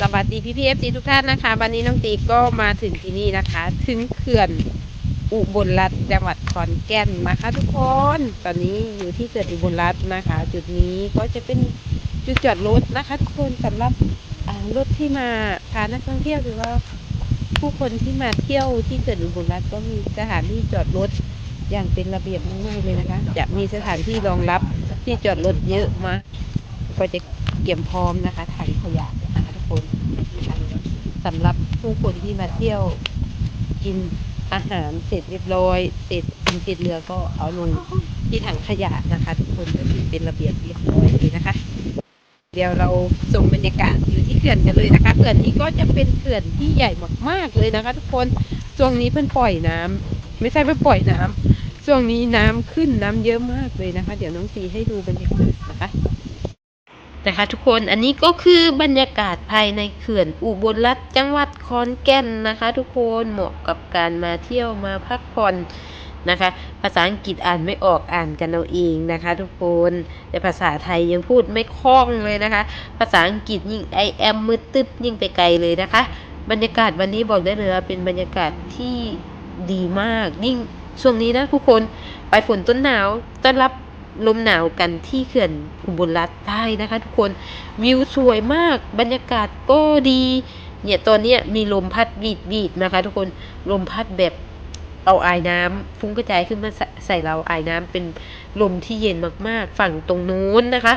สวัสดีพี่พีเอฟซีทุกท่านนะคะ วันนี้น้องตีก็มาถึงที่นี่นะคะ ถึงเขื่อนอุบลรัฐจังหวัดขอนแก่นนะคะ ทุกคน ตอนนี้อยู่ที่เขื่อนอุบลรัฐนะคะ จุดนี้ก็จะเป็นจุดจอดรถนะคะ ทุกคนสำหรับรถที่มาพานักท่องเที่ยวหรือว่าผู้คนที่มาเที่ยวที่เขื่อนอุบลรัฐก็มีสถานที่จอดรถอย่างเป็นระเบียบมากๆเลยนะคะ จะมีสถานที่รองรับที่จอดรถเยอะมากก็จะเก็บพร้อมนะคะถังขยะนะคะ คนนะคะสำหรับผู้คนที่มาเที่ยวกินอาหารเสร็จเรียบร้อย เสร็จกินเสร็จเรือก็เอาลงที่ถังขยะนะคะ ทุกคนก็คือเป็นระเบียบเรียบร้อยเลยนะคะ เดี๋ยวเราส่งบรรยากาศอยู่ที่เขื่อนกันเลยนะคะเขื่อนนี้ก็จะเป็นเขื่อนที่ใหญ่มากๆเลยนะคะ ทุกคนช่วงนี้เพิ่นปล่อยน้ำไม่ใช่เพิ่นปล่อยน้ำช่วงนี้น้ำขึ้นน้ำเยอะมากเลยนะคะ เดี๋ยวน้องตีให้ดูบรรยากาศนะคะ นะคะทุกคนอันนี้ก็คือบรรยากาศภายในเขื่อนอุบลรัฐจังหวัดขอนแก่นนะคะ ทุกคนเหมาะกับการมาเที่ยวมาพักผ่อนนะคะ ภาษาอังกฤษอ่านไม่ออกอ่านกันเอาเองนะคะ ทุกคนแต่ภาษาไทยยังพูดไม่คล่องเลยนะคะ ภาษาอังกฤษยิ่ง I am มืดตึ๊บยิ่งไปไกลเลยนะคะ บรรยากาศวันนี้บอกได้เลยว่าเป็นบรรยากาศที่ดีมากยิ่งช่วงนี้นะทุกคนไปฝนต้นหนาวต้อนรับ ลมหนาวกันที่เขื่อนอุบลรัฐได้นะคะ ทุกคนวิวสวยมากบรรยากาศก็ดี เนี่ยตอนนี้มีลมพัดวีดวีดนะคะ ทุกคนลมพัดแบบเอาไอายน้ำฟุ้งกระจายขึ้นมาใส่เราไอายน้ำเป็นลมที่เย็นมากๆ ฝั่งตรงนู้นนะคะ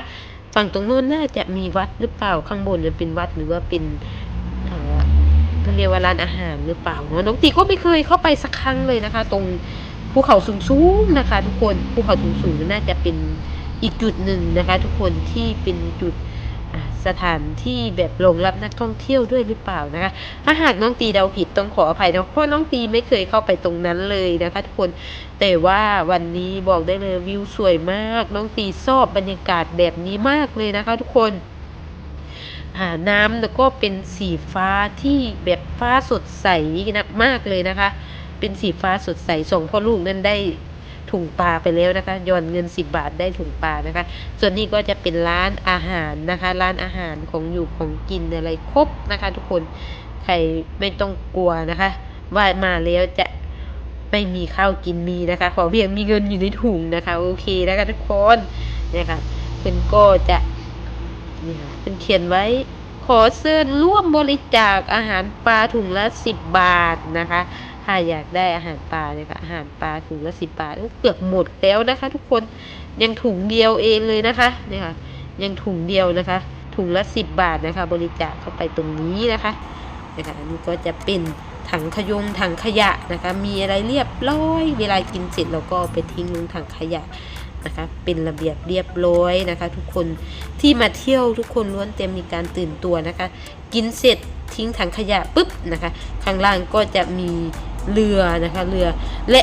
ฝั่งตรงนู้นน่าจะมีวัดหรือเปล่าข้างบนจะเป็นวัดหรือว่าเป็นเออเรียกว่าร้านอาหารหรือเปล่าเนอะน้องตีก็ไม่เคยเข้าไปสักครั้งเลยนะคะ ตรง ภูเขาสูงๆนะคะ ทุกคนภูเขาสูงๆน่าจะเป็นอีกจุดหนึ่งนะคะ ทุกคนที่เป็นจุดสถานที่แบบรองรับนักท่องเที่ยวด้วยหรือเปล่านะคะ ถ้าหากน้องตีเดาผิดต้องขออภัยนะเพราะน้องตีไม่เคยเข้าไปตรงนั้นเลยนะคะ ทุกคนแต่ว่าวันนี้บอกได้เลยวิวสวยมาก น้องตีชอบบรรยากาศแบบนี้มากเลยนะคะ ทุกคนน้ำแล้วก็เป็นสีฟ้าที่แบบฟ้าสดใสนะมากเลยนะคะ เป็นสีฟ้าสดใสส่งพ่อลูกนั่นได้ถุงปลาไปแล้วนะคะย้อนเงินสิบบาทได้ถุงปลานะคะ ส่วนนี้ก็จะเป็นร้านอาหารนะคะ ร้านอาหารของอยู่ของกินอะไรครบนะคะ ทุกคนใครไม่ต้องกลัวนะคะ ว่ามาแล้วจะไม่มีข้าวกินมีนะคะ ขอเพียงมีเงินอยู่ในถุงนะคะโอเคนะคะทุกคนเนี่ยค่ะเพื่อนก็จะนี่ค่ะเพื่นเขียนไว้ขอเชิญร่วมบริจาคอาหารปลาถุงละสิบบาทนะคะ ถ้าอยากได้อาหารปลาเนี่ยค่ะอาหารปลาถุงละสิบบาทเกือบหมดแล้วนะคะ ทุกคนยังถุงเดียวเองเลยนะคะเนี่ยค่ะยังถุงเดียวนะคะ ถุงละสิบบาทนะคะ บริจาคเข้าไปตรงนี้นะคะนะคะอันนี้ก็จะเป็นถังขยงถังขยะนะคะ มีอะไรเรียบร้อย เวลากินเสร็จเราก็ไปทิ้งลงถังขยะนะคะเป็นระเบียบเรียบร้อยนะคะ ทุกคนที่มาเที่ยวทุกคนล้วนเต็มมีการตื่นตัวนะคะ กินเสร็จทิ้งถังขยะปุ๊บนะคะ ข้างล่างก็จะมี เรือนะคะ เรือ และ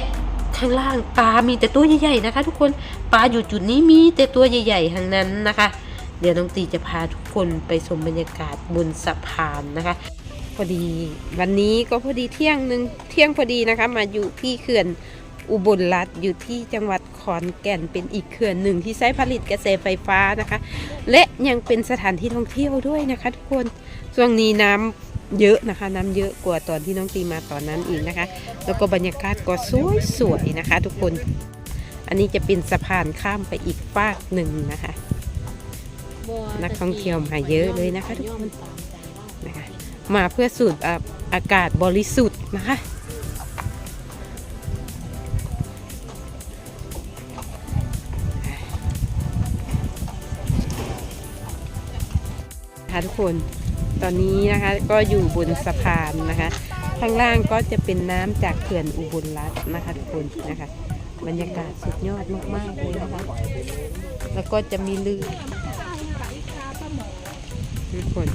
ข้างล่างปลา มีแต่ตัวใหญ่ๆนะคะ ทุกคนปลาอยู่จุดนี้มีแต่ตัวใหญ่ๆทั้งนั้นนะคะ เดี๋ยวน้องตีจะพาทุกคนไปชมบรรยากาศบนสะพานนะคะพอดีวันนี้ก็พอดีเที่ยงหนึ่งเที่ยงพอดีนะคะ มาอยู่ที่เขื่อนอุบลรัฐอยู่ที่จังหวัดขอนแก่นเป็นอีกเขื่อนหนึ่งที่ใช้ผลิตกระแสไฟฟ้านะคะ และยังเป็นสถานที่ท่องเที่ยวด้วยนะคะ ทุกคนช่วงนี้น้ำ เยอะนะคะ น้ำเยอะกว่าตอนที่น้องตีมาตอนนั้นอีกนะคะ แล้วก็บรรยากาศก็สวยๆนะคะ ทุกคน อันนี้จะเป็นสะพานข้ามไปอีกฟากหนึ่งนะคะ นักท่องเที่ยวมาเยอะเลยนะคะทุกคนนะคะมาเพื่อสูดอะอากาศบริสุทธิ์นะคะค่ะทุกคน ตอนนี้นะคะก็อยู่บนสะพานนะคะ ข้างล่างก็จะเป็นน้ำจากเขื่อนอุบลรัฐนะคะทุกคนนะคะ บรรยากาศสุดยอดมากๆเลยนะคะ แล้วก็จะมีเรือทุกคน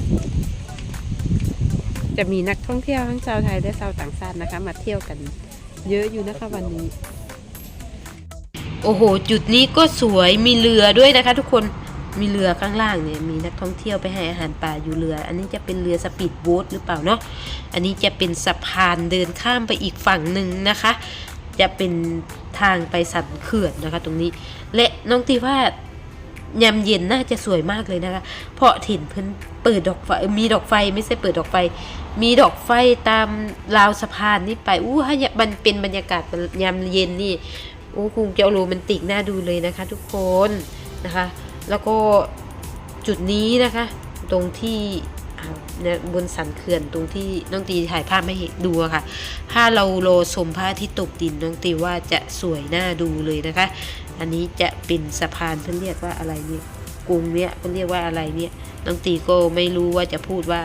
จะมีนักท่องเที่ยวทั้งชาวไทยและชาวต่างชาตินะคะ มาเที่ยวกันเยอะอยู่นะคะวันนี้ โอ้โห จุดนี้ก็สวยมีเรือด้วยนะคะทุกคน มีเรือข้างล่างเนี่ยมีนักท่องเที่ยวไปให้อาหารปลาอยู่เรือ อันนี้จะเป็นเรือสปีดโบ๊ทหรือเปล่าเนาะอันนี้จะเป็นสะพานเดินข้ามไปอีกฝั่งหนึ่งนะคะ จะเป็นทางไปสันเขื่อนนะคะ ตรงนี้ และน้องตีว่ายามเย็นน่าจะสวยมากเลยนะคะ เพราะถิ่นเพิ่นเปิดดอกไฟมีดอกไฟไม่ใช่เปิดดอกไฟ มีดอกไฟตามราวสะพานนี่ไปอู้ฮะมันเป็นบรรยากาศยามเย็นนี่โอ้คงจะโรแมนติกน่าดูเลยนะคะ ทุกคนนะคะ แล้วก็จุดนี้นะคะ ตรงที่บนสันเขื่อนตรงที่น้องตีถ่ายภาพให้เห็นดูะค่ะ ถ้าเราโลชมพระอาทิตย์ตกดินน้องตีว่าจะสวยน่าดูเลยนะคะ อันนี้จะเป็นสะพานเพื่อเรียกว่าอะไรเนี่ยกรุงเนี่ยเพื่อเรียกว่าอะไรเนี่ยน้องตีก็ไม่รู้ว่าจะพูดว่า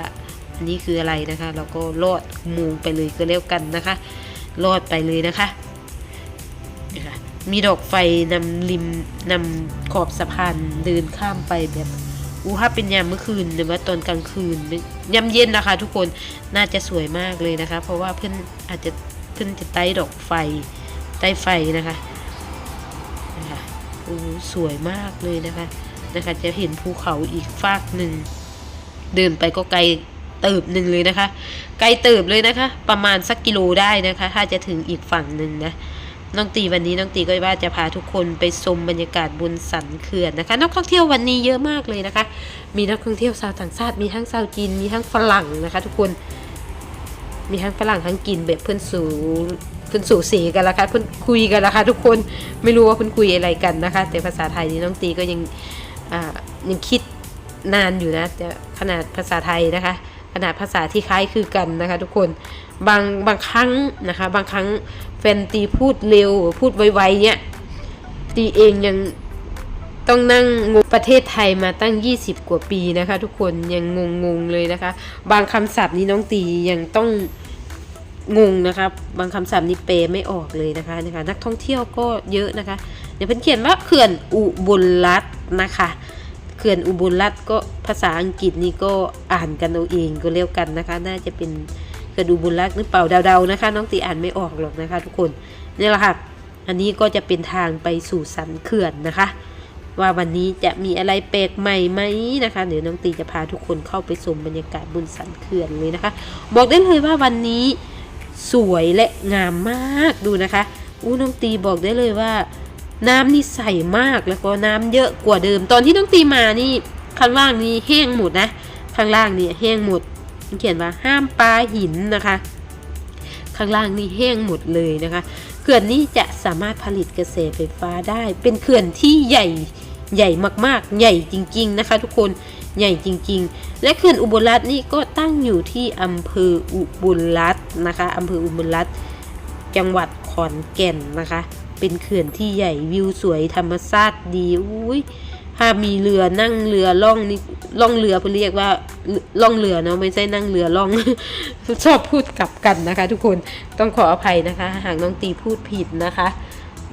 อันนี้คืออะไรนะคะ เราก็ลอดอุงไปเลยก็แล้วกันนะคะลอดไปเลยนะคะ มีดอกไฟนำริมนำขอบสะพานเดินข้ามไปแบบอู้ถ้าเป็นยามเมื่อคืนหรือว่าตอนกลางคืนยามเย็นนะคะ ทุกคนน่าจะสวยมากเลยนะคะ เพราะว่าเพื่อนอาจจะเพื่อนจะใต้ดอกไฟใต้ไฟนะคะนะคะโอ้สวยมากเลยนะคะนะคะ จะเห็นภูเขาอีกฟากหนึ่งเดินไปก็ไกลเติบหนึ่งเลยนะคะ ไกลเติบเลยนะคะ ประมาณสักกิโลได้นะคะ ถ้าจะถึงอีกฝั่งหนึ่งนะ น้องตีวันนี้น้องตีก็ว่าจะพาทุกคนไปชมบรรยากาศบนสันเขื่อนนะคะ นักท่องเที่ยววันนี้เยอะมากเลยนะคะ มีนักท่องเที่ยวชาวต่างชาติมีทั้งชาวจีนมีทั้งฝรั่งนะคะ ทุกคน มีทั้งฝรั่งทั้งกินแบบเพื่อนสูเพื่อนสูสีกันละคะเพื่อนคุยกันละคะทุกคนไม่รู้ว่าเพื่อนคุยอะไรกันนะคะ แต่ภาษาไทยนี่น้องตีก็ยังยังคิดนานอยู่นะแต่ขนาดภาษาไทยนะคะ ขนาดภาษาที่คล้ายคือกันนะคะ ทุกคนบางบางครั้งนะคะ บางครั้ง แฟนตีพูดเร็ว พูดไวๆเนี่ยตีเองยังต้องนั่งงงประเทศไทยมาตั้ง 20 กว่าปีนะคะ ทุกคนยังงงๆเลยนะคะ บางคำศัพท์นี้น้องตียังต้องงงนะคะบางคำศัพท์นี้เปลไม่ออกเลยนะคะนะคะ นักท่องเที่ยวก็เยอะนะคะเดี๋ยวเพิ่นเขียนว่าเขื่อนอุบลรัตน์นะคะเขื่อนอุบลรัตน์ก็ภาษาอังกฤษนี่ก็อ่านกันเอาเองก็เรียกกันนะคะ น่าจะเป็น เขื่อนอุบลรัตน์หรือเปล่าเดาๆนะคะ น้องตีอ่านไม่ออกหรอกนะคะ ทุกคนนี่แหละค่ะ อันนี้ก็จะเป็นทางไปสู่สันเขื่อนนะคะ ว่าวันนี้จะมีอะไรแปลกใหม่ไหมนะคะเดี๋ยวน้องตีจะพาทุกคนเข้าไปชมบรรยากาศบนสันเขื่อนเลยนะคะ บอกได้เลยว่าวันนี้สวยและงามมากดูนะคะอู้น้องตีบอกได้เลยว่า น้ำนี่ใสมากแล้วก็น้ำเยอะกว่าเดิม ตอนที่น้องตีมานี่ข้างล่างนี่แห้งหมดนะ ข้างล่างนี่แห้งหมด เขียนว่าห้ามปลาหินนะคะ ข้างล่างนี่แห้งหมดเลยนะคะ เขื่อนนี้จะสามารถผลิตกระแสไฟฟ้าได้ เป็นเขื่อนที่ใหญ่ใหญ่มากๆ ใหญ่จริง ๆนะคะ ทุกคนใหญ่จริง ๆ และเขื่อนอุบลรัตน์นี่ก็ตั้งอยู่ที่อำเภออุบลรัตน์นะคะอำเภออุบลรัตน์จังหวัดขอนแก่นนะคะ เป็นเขื่อนที่ใหญ่วิวสวยธรรมชาติดีอุ้ย ถ้ามีเรือนั่งเรือล่องนี่ล่องเรือเขาเรียกว่าล่องเรือเนาะไม่ใช่นั่งเรือล่อง ชอบพูดกลับกันนะคะ ทุกคนต้องขออภัยนะคะ หากน้องตีพูดผิดนะคะ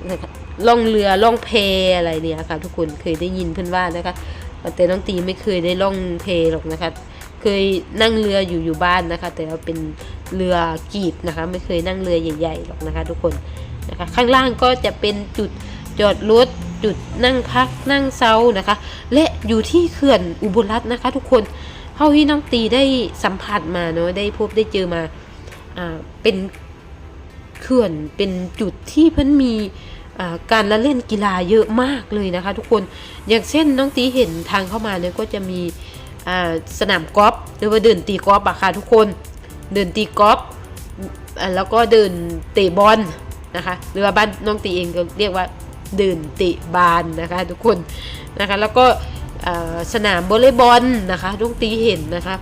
นะคะล่องเรือล่องเพอะไรเนี่ยค่ะ ทุกคนเคยได้ยินเพื่อนว่านะคะ แต่น้องตีไม่เคยได้ล่องเพหรอกนะคะ เคยนั่งเรืออยู่อยู่บ้านนะคะ แต่ว่าเป็นเรือกีบนะคะ ไม่เคยนั่งเรือใหญ่ๆหรอกนะคะ ทุกคนนะคะ ข้างล่างก็จะเป็นจุดจอดรถ จุดนั่งพักนั่งเซานะคะ และอยู่ที่เขื่อนอุบลรัตน์นะคะ ทุกคนเท่าที่น้องตีได้สัมผัสมาเนาะได้พบได้เจอมาอ่าเป็นเขื่อนเป็นจุดที่เพิ่นมีอ่าการละเล่นกีฬาเยอะมากเลยนะคะ ทุกคนอย่างเช่นน้องตีเห็นทางเข้ามาเนี่ยก็จะมีอ่าสนามกอล์ฟหรือว่าเดินตีกอล์ฟอะค่ะทุกคนเดินตีกอล์ฟอ่าแล้วก็เดินเตะบอลนะคะหรือว่าบ้านน้องตีเองก็เรียกว่า ดินตะบานนะคะทุกคนนะคะแล้วก็สนามวอลเลย์บอลนะคะน้องตีเห็นนะคะ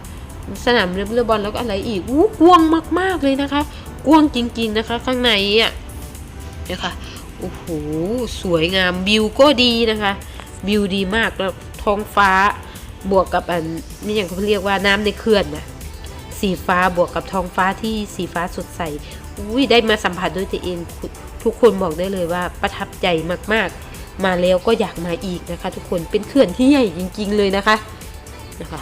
สนามวอลเลย์บอลแล้วก็อะไรอีกอู้กว้างมากๆเลยนะคะกว้างจริงๆนะคะข้างในอะนะคะโอ้โหสวยงามวิวก็ดีนะคะวิวดีมากแล้วท้องฟ้าบวกกับอันนี่อย่างเขาเรียกว่าน้ำในเขื่อนน่ะสีฟ้าบวกกับท้องฟ้าที่สีฟ้าสดใสอุ้ยได้มาสัมผัสด้วยตัวเอง ทุกคนบอกได้เลยว่าประทับใจมากๆ มาแล้วก็อยากมาอีกนะคะ ทุกคนเป็นเขื่อนที่ใหญ่จริง ๆ เลยนะคะนะคะ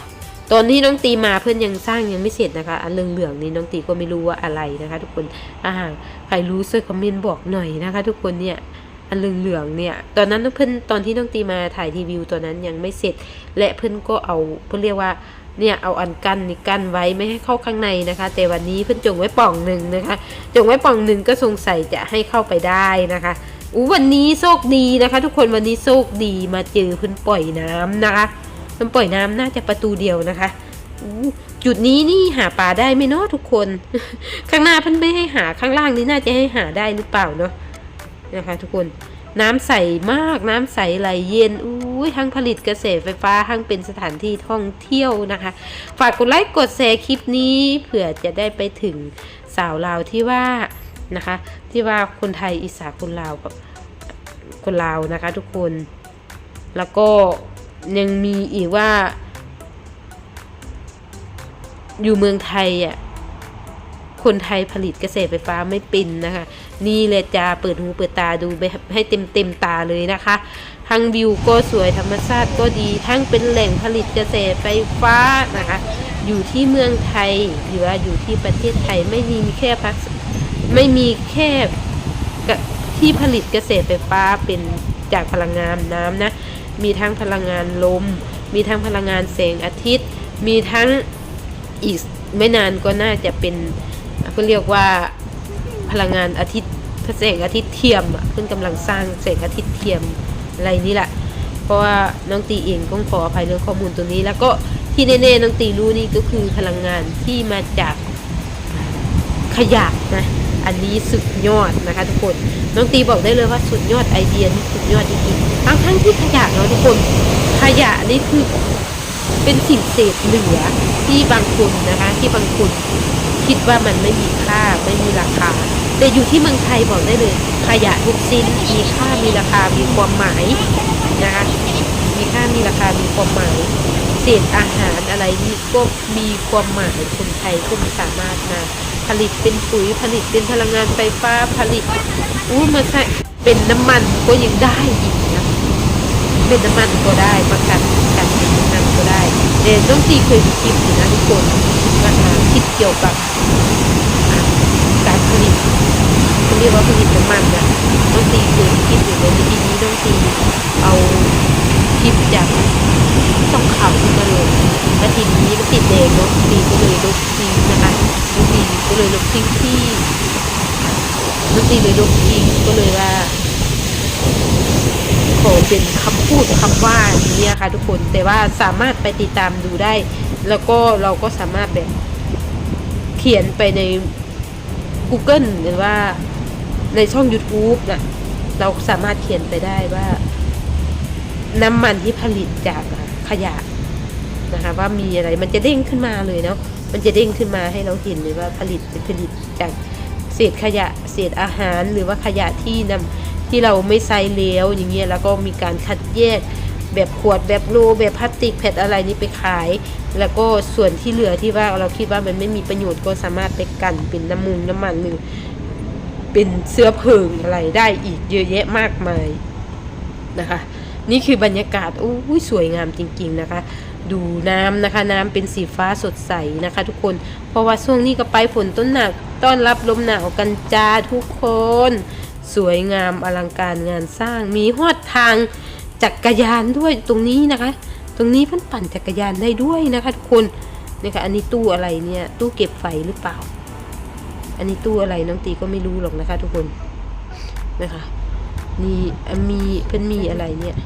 ตอนที่น้องตีมาเพื่อนยังสร้างยังไม่เสร็จนะคะ อันเหลืองๆนี้น้องตีก็ไม่รู้ว่าอะไรนะคะ ทุกคนอ่ารใครรู้ช่วยคอมเมนต์บอกหน่อยนะคะ ทุกคนเนี่ยอันเหลืองๆเนี่ย ตอนนั้นเพื่อนตอนที่น้องตีมาถ่ายทีวิวตอนนั้นยังไม่เสร็จ และเพื่อนก็เอาเพื่อนเรียกว่า เนี่ยเอาอันกั้นนี่กั้นไว้ไม่ให้เข้าข้างในนะคะ แต่วันนี้เพื่อนจงไว้ป่องหนึ่งนะคะจงไว้ป่องหนึ่งก็สงสัยจะให้เข้าไปได้นะคะอู้วันนี้โชคดีนะคะ ทุกคนวันนี้โชคดีมาเจอเพิ่นปล่อยน้ำนะคะเพิ่นปล่อยน้ำน่าจะประตูเดียวนะคะจุดนี้นี่หาปลาได้ไหมเนาะทุกคน ข้างหน้าเพิ่นไม่ให้หาข้างล่างนี่น่าจะให้หาได้หรือเปล่าเนาะนะคะ ทุกคน น้ำใสมากน้ำใสไหลเย็นอู้ยทั้งผลิตเกษตรไฟฟ้าทั้งเป็นสถานที่ท่องเที่ยวนะคะ ฝากกดไลค์กดแชร์คลิปนี้เผื่อจะได้ไปถึงสาวลาวที่ว่านะคะ ที่ว่าคนไทยอีสานคนลาวคนลาวนะคะ ทุกคน แล้วก็ยังมีอีกว่า อยู่เมืองไทยอะคนไทยผลิตเกษตรไฟฟ้าไม่เป็นนะคะ นี่เลยจะเปิดหูเปิดตาดูไปให้เต็มเต็มตาเลยนะคะ ทั้งวิวก็สวยธรรมชาติก็ดีทั้งเป็นแหล่งผลิตเกษตรไฟฟ้านะคะ อยู่ที่เมืองไทยหรือว่าอยู่ที่ประเทศไทยไม่มีแค่พักไม่มีแค่ที่ผลิตเกษตรไฟฟ้าเป็นจากพลังงานน้ำนะ มีทั้งพลังงานลม มีทั้งพลังงานแสงอาทิตย์ มีทั้งอีกไม่นานก็น่าจะเป็นก็เรียกว่า พลังงานอาทิตย์แสงอาทิตย์เทียมอะเพิ่งกำลังสร้างแสงอาทิตย์เทียมอะไรนี่แหละ เพราะว่าน้องตีเองต้องขออภัยเรื่องข้อมูลตัวนี้ แล้วก็ที่แน่ๆน้องตีรู้นี่ก็คือพลังงานที่มาจากขยะนะอันนี้สุดยอดนะคะทุกคนน้องตีบอกได้เลยว่าสุดยอดไอเดียนี่สุดยอดจริงๆทั้งทั้งที่ขยะเนาะทุกคนขยะนี่คือเป็นสิ่งเศษเหลือที่บางคนนะคะที่บางคนคิดว่ามันไม่มีค่าไม่มีราคา แต่อยู่ที่เมืองไทยบอกได้เลย ขยะทุกชิ้นมีค่ามีราคามีความหมายนะคะมีค่ามีราคามีความหมายเศษอาหารอะไรนี่ก็มีความหมายคนไทยก็สามารถมาผลิตเป็นปุ๋ยผลิตเป็นพลังงานไฟฟ้าผลิตอู้มาใส่เป็นน้ำมันก็ยังได้อีกนะเป็นน้ำมันก็ได้ประกันกันเป็นน้ำมันก็ได้เดนต้องตีเคยมีคลิปอยู่นะทุกคนนะคะคิดเกี่ยวกับการผลิต รียกว่าผลิตน้ำมันนะต้องตีเคยมีคลิปอยู่ในทีนี้ต้องตีเอาคลิปจากช่องข่าวขึ้นมาเลยแล้วทีนี้มันติดแดงเนาะตีก็เลยลบทิ้งนะคะลบทิ้งก็เลยลบทิ้งที่ลบทิ้งเลยลบทิ้งก็เลยว่าขอเป็นคำพูดคำว่าอย่างนี้ค่ะทุกคนแต่ว่าสามารถไปติดตามดูได้ แล้วก็เราก็สามารถแบบเขียนไปใน Google หรือว่า ในช่อง YouTube นะเราสามารถเขียนไปได้ว่า น้ำมันที่ผลิตจากขยะนะคะว่ามีอะไรมันจะเด้งขึ้นมาเลยเนาะมันจะเด้งขึ้นมาให้เราเห็นเลยว่าผลิตผลิตจากเศษขยะเศษอาหารหรือว่าขยะที่นำที่เราไม่ใส่แล้วอย่างเงี้ยแล้วก็มีการคัดแยกแบบขวดแบบโลแบบพลาสติกแผ่นอะไรนี้ไปขาย แล้วก็ส่วนที่เหลือที่ว่าเราคิดว่ามันไม่มีประโยชน์ก็สามารถไปกันเป็นน้ำมูลน้ำมันหรือ เป็นเสื้อเพลิงอะไรได้อีกเยอะแยะมากมายนะคะ นี่คือบรรยากาศโอ้ยสวยงามจริง ๆนะคะ ดูน้ำนะคะ น้ำเป็นสีฟ้าสดใสนะคะ ทุกคนเพราะว่าช่วงนี้ก็ไปฝนต้นหนักต้อนรับลมหนาวกันจ้าทุกคน สวยงามอลังการงานสร้างมีหอดทางจักรยานด้วยตรงนี้นะคะ ตรงนี้พิ่นปั่นจักรยานได้ด้วยนะคะ ทุกคนนี่ค่ะอันนี้ตู้อะไรเนี่ยตู้เก็บไฟหรือเปล่า อันนี้ตู้อะไรน้องตีก็ไม่รู้หรอกนะคะ ทุกคนนะคะนี่มีเพิ่นมีอะไรเนี่ย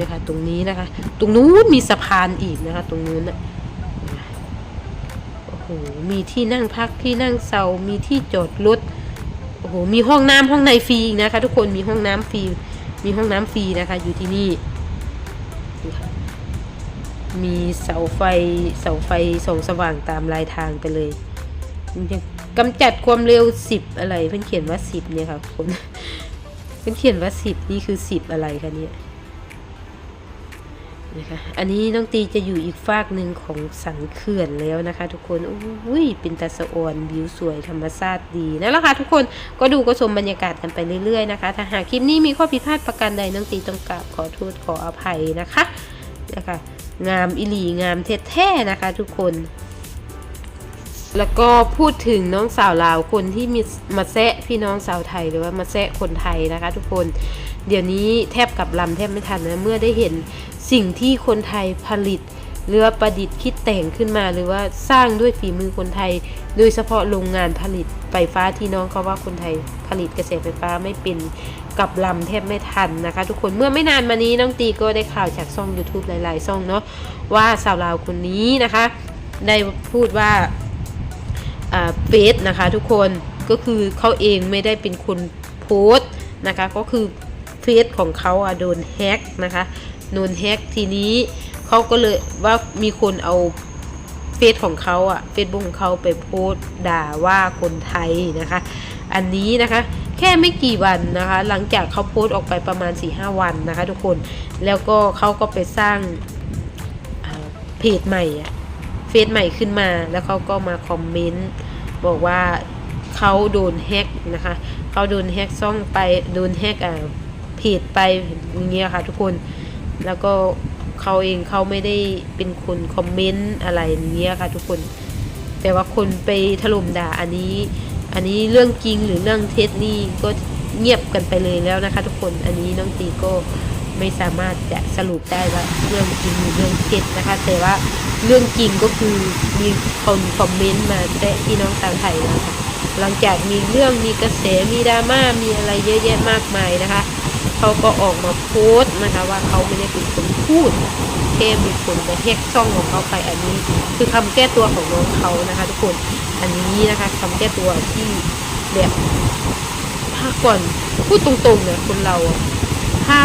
นะคะตรงนี้นะคะ ตรงนู้นมีสะพานอีกนะคะ ตรงนู้นนะโอ้โหมีที่นั่งพักที่นั่งเซามีที่จอดรถโอ้โหมีห้องน้ำห้องในฟรีนะคะ ทุกคนมีห้องน้ำฟรีมีห้องน้ำฟรีนะคะ อยู่ที่นี่ มีเสาไฟเสาไฟส่องสว่างตามลายทางไปเลย กำจัดความเร็วสิบอะไร เพิ่นเขียนว่าสิบเนี่ยค่ะคนเพิ่นเขียนว่าสิบนี่คือสิบอะไรคะเนี่ยนะคะอันนี้น้องตีจะอยู่อีกฝากหนึ่งของสันเขื่อนแล้วนะคะ ทุกคนอุ้ยเป็นตาสะออนวิวสวยธรรมชาติดีนั่นแหละค่ะทุกคนก็ดูก็ชมบรรยากาศกันไปเรื่อยๆนะคะ ถ้าหากคลิปนี้มีข้อผิดพลาดประการใดน้องตีต้องกราบขอโทษขออภัยนะคะนะคะ งามอิหลีงามแท้ๆนะคะ ทุกคน แล้วก็พูดถึงน้องสาวลาวคนที่มีมาแซะพี่น้องสาวไทยหรือว่ามาแซะคนไทยนะคะ ทุกคนเดี๋ยวนี้แทบกับลำแทบไม่ทันนะเมื่อได้เห็นสิ่งที่คนไทยผลิตหรือว่าประดิษฐ์คิดแต่งขึ้นมาหรือว่าสร้างด้วยฝีมือคนไทย โดยเฉพาะโรงงานผลิตไฟฟ้าที่น้องเขาว่าคนไทยผลิตกระแสไฟฟ้าไม่เป็นกับลำแทบไม่ทันนะคะ ทุกคนเมื่อไม่นานมานี้น้องตีก็ได้ข่าวจากช่อง YouTube หลาย ๆ ช่องเนาะว่าสาวลาวคนนี้นะคะ ได้พูดว่า เฟซนะคะทุกคนก็คือเขาเองไม่ได้เป็นคนโพสต์นะคะก็คือเฟซของเขาอะโดนแฮกนะคะโดนแฮกทีนี้เขาก็เลยว่ามีคนเอาเฟซของเขาอะเฟซบุ๊กของเขาไปโพสต์ด่าว่าคนไทยนะคะ อันนี้นะคะแค่ไม่กี่วันนะคะ หลังจากเขาโพสต์ออกไปประมาณ 4-5 วันนะคะ ทุกคนแล้วก็เขาก็ไปสร้างเพจใหม่อะเฟซใหม่ขึ้นมาแล้วเขาก็มาคอมเมนต์ บอกว่าเขาโดนแฮกนะคะเขาโดนแฮกซ่องไปโดนแฮกอ่าเพจไปอย่างเงี้ยค่ะทุกคนแล้วก็เขาเองเขาไม่ได้เป็นคนคอมเมนต์อะไรอย่างเงี้ยค่ะทุกคน แต่ว่าคนไปถล่มด่าอันนี้ อันนี้เรื่องจริงหรือเรื่องเท็จนี่ก็เงียบกันไปเลยแล้วนะคะ ทุกคนอันนี้น้องตีก็ ไม่สามารถจะสรุปได้ว่าเรื่องจริงหรือเรื่องเท็จนะคะ แต่ว่าเรื่องจริงก็คือมีคนคอมเมนต์มาแต่พี่น้องชาวไทยนะคะหลังจากมีเรื่องมีกระแสมีดราม่ามีอะไรเยอะแยะมากมายนะคะเขาก็ออกมาโพสต์นะคะว่าเขาไม่ได้เป็นคนพูดแค่มีคนไปแฮกช่องของเขาไปอันนี้ คือคำแก้ตัวของน้องเขานะคะทุกคนอันนี้นะคะคำแก้ตัวที่แบบถ้าก่อนพูดตรงๆเนี่ยคนเราถ้า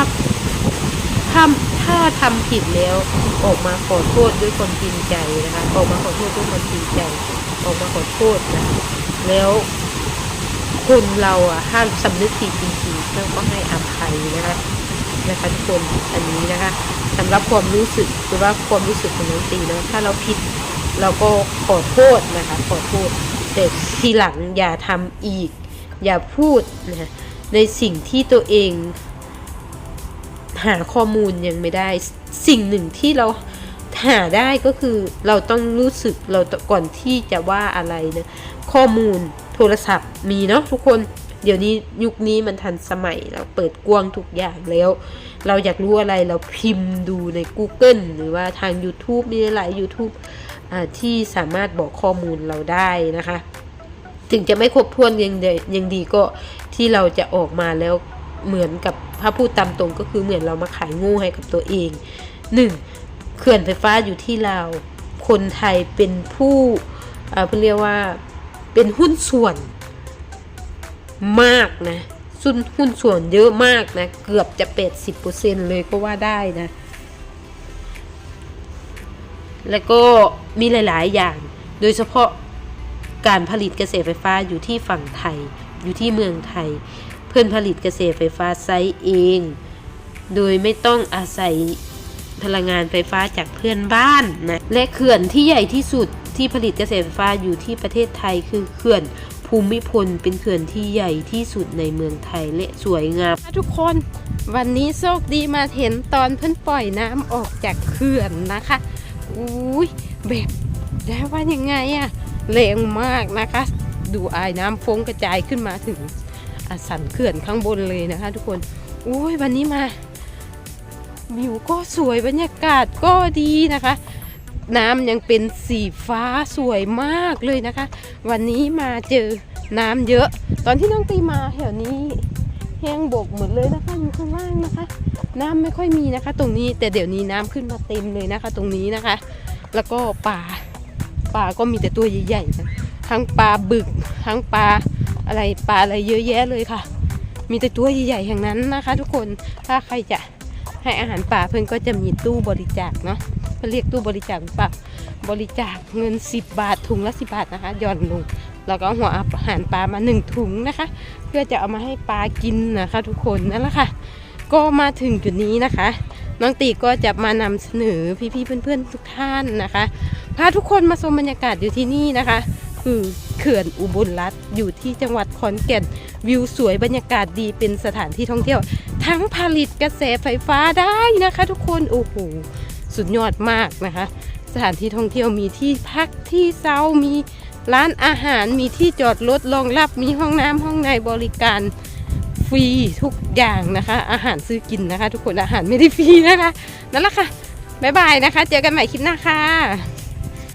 ถ้าถ้าทำผิดแล้ว ออกมาขอโทษด้วยความจริงใจนะคะ ออกมาขอโทษด้วยความจริงใจ ออกมาขอโทษนะแล้วคนเราอะห้ามสำนึกผิดจริงๆแล้วก็ให้อภัยนะคะนะคะทุกคนอันนี้นะคะสำหรับความรู้สึกหรือว่าความรู้สึกของน้องตีเนาะถ้าเราผิดเราก็ขอโทษนะคะ ขอโทษ แต่ทีหลังอย่าทำอีก อย่าพูดนะในสิ่งที่ตัวเอง หาข้อมูลยังไม่ได้ สิ่งหนึ่งที่เราหาได้ก็คือเราต้องรู้สึกเราก่อนที่จะว่าอะไรนะข้อมูลโทรศัพท์มีเนาะทุกคนเดี๋ยวนี้ยุคนี้มันทันสมัยเราเปิดกว้างทุกอย่างแล้ว เราอยากรู้อะไรเราพิมพ์ดูใน Google หรือว่าทาง YouTube มีหลาย YouTube ที่สามารถบอกข้อมูลเราได้นะคะ ถึงจะไม่ครบถ้วนยังยังดีก็ที่เราจะออกมาแล้ว เหมือนกับถ้าพูดตามตรงก็คือเหมือนเรามาขายงูให้กับตัวเองหนึ่งเขื่อนไฟฟ้าอยู่ที่ลาคนไทยเป็นผู้เอ่อเรียกว่าเป็นหุ้นส่วนมากนะซุนหุ้นส่วนเยอะมากนะ เกือบจะ80%เลยก็ว่าได้นะ แล้วก็มีหลาย ๆ อย่าง โดยเฉพาะการผลิตเกษตรไฟฟ้าอยู่ที่ฝั่งไทย อยู่ที่เมืองไทย พื่อนผลิตเกษตรไฟฟ้าไซต์เอง โดยไม่ต้องอาศัยพลังงานไฟฟ้าจากเพื่อนบ้านนะและเขื่อนที่ใหญ่ที่สุดที่ผลิตเกษตรไฟฟ้าอยู่ที่ประเทศไทยคือเขื่อนภูมิพลเป็นเขื่อนที่ใหญ่ที่สุดในเมืองไทยและสวยงามทุกคนวันนี้โชคดีมาเห็นตอนเพิ่นปล่อยน้ำออกจากเขื่อนนะคะอุ้ยแบบแล้วว่ายังไงอะแรงมากนะคะ ดูอายน้ำฟงกระจายขึ้นมาถึง อสันเขื่อนข้างบนเลยนะคะ ทุกคนอุ้ยวันนี้มาวิวก็สวยบรรยากาศก็ดีนะคะ น้ำยังเป็นสีฟ้าสวยมากเลยนะคะ วันนี้มาเจอน้ำเยอะ ตอนที่น้องตีมาแถวนี้แห้งบกหมดเลยนะคะอยู่ข้างล่างนะคะ น้ำไม่ค่อยมีนะคะ ตรงนี้แต่เดี๋ยวนี้น้ำขึ้นมาเต็มเลยนะคะ ตรงนี้นะคะ แล้วก็ปลาปลาก็มีแต่ตัวใหญ่ๆนะทั้งปลาบึกทั้งปลา อะไรปลาอะไรเยอะแยะเลยค่ะ มีแต่ตัวใหญ่ๆอย่างนั้นนะคะ ทุกคนถ้าใครจะให้อาหารป่าเพื่อนก็จะมีตู้บริจาคเนาะเขาเรียกตู้บริจาคปล่าบริจาคเงิน 10 บาทถุงละ10 บาทนะคะหย่อนลงแล้วก็หัวอาหารปลามาหนึ่งถุงนะคะ เพื่อจะเอามาให้ปลากินนะคะ ทุกคนนั่นแหละค่ะ ก็มาถึงจุดนี้นะคะ น้องตีก็จะมานำเสนอพี่ๆเพื่อนๆทุกท่านนะคะพาทุกคนมาชมบรรยากาศอยู่ที่นี่นะคะ คือ เขื่อนอุบลรัฐอยู่ที่จังหวัดขอนแก่นวิวสวยบรรยากาศดีเป็นสถานที่ท่องเที่ยว ทั้งผลิตกระแสไฟฟ้าได้นะคะ ทุกคนโอ้โหสุดยอดมากนะคะ สถานที่ท่องเที่ยวมีที่พักที่เซามีร้านอาหารมีที่จอดรถรองรับมีห้องน้ำห้องในบริการฟรีทุกอย่างนะคะ อาหารซื้อกินนะคะ ทุกคนอาหารไม่ได้ฟรีนะคะนั่นแหละค่ะบ๊ายบายนะคะ เจอกันใหม่คลิปหน้าค่ะ